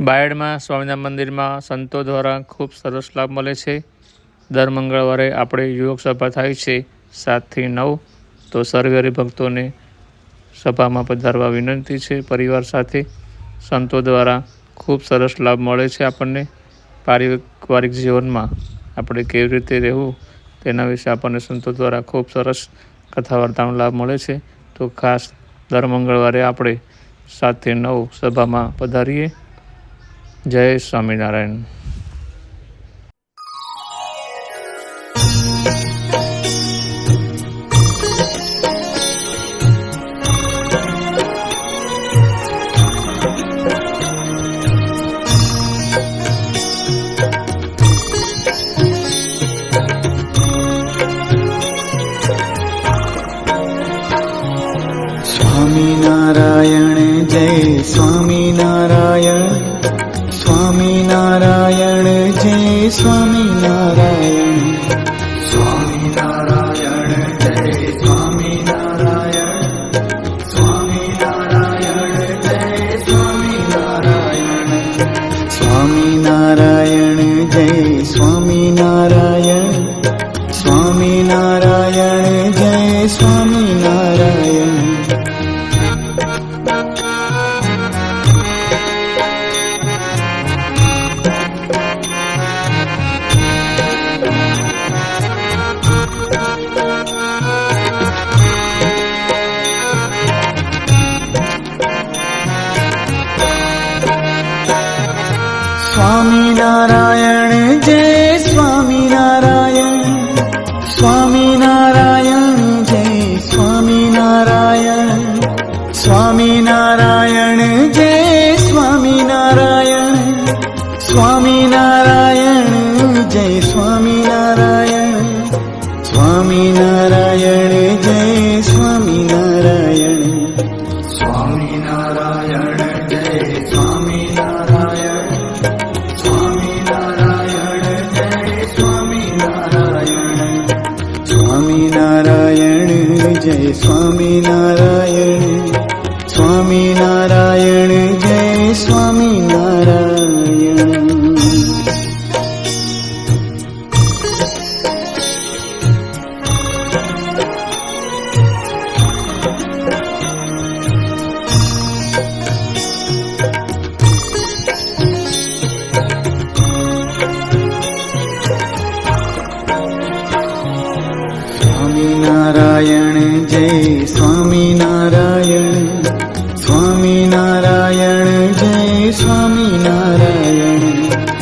બાયડમાં, સ્વામિનારાયણ મંદિરમાં સંતો દ્વારા ખૂબ સરસ લાભ મળે છે. દર મંગળવારે આપણે યુવક સભા થાય છે સાતથી નવ. તો સર્વે ભક્તોને સભામાં પધારવા વિનંતી છે પરિવાર સાથે. સંતો દ્વારા ખૂબ સરસ લાભ મળે છે આપણને. પારિવારિક જીવનમાં આપણે કેવી રીતે રહેવું તેના વિશે આપણને સંતો દ્વારા ખૂબ સરસ કથા વાર્તાનો લાભ મળે છે. તો ખાસ દર મંગળવારે આપણે સાતથી નવ સભામાં પધારીએ. જય સ્વામિનારાયણ. સ્વામિનારાયણ જય સ્વામિનારાયણ. જય સ્વામી નારાયણ સ્વામી નારાયણ જય સ્વામી નારાયણ સ્વામી નારાયણ જય સ્વામી નારાયણ સ્વામી નારાયણ જય સ્વામી નારાયણ સ્વામી નારાયણ જય સ્વામી સ્વામિનારાયણ જય સ્વામિનારાયણ સ્વામિનારાયણ જય સ્વામિનારાયણ સ્વામિનારાયણ જય સ્વામિનારાયણ સ્વામિનારાયણ જય સ્વામિનારાયણ સ્વામિનારાયણ જય જય સ્વામિનારાયણ સ્વામિનારાયણ જય સ્વામિનારાયણ. जय स्वामी नारायण। स्वामी नारायण जय स्वामी नारायण।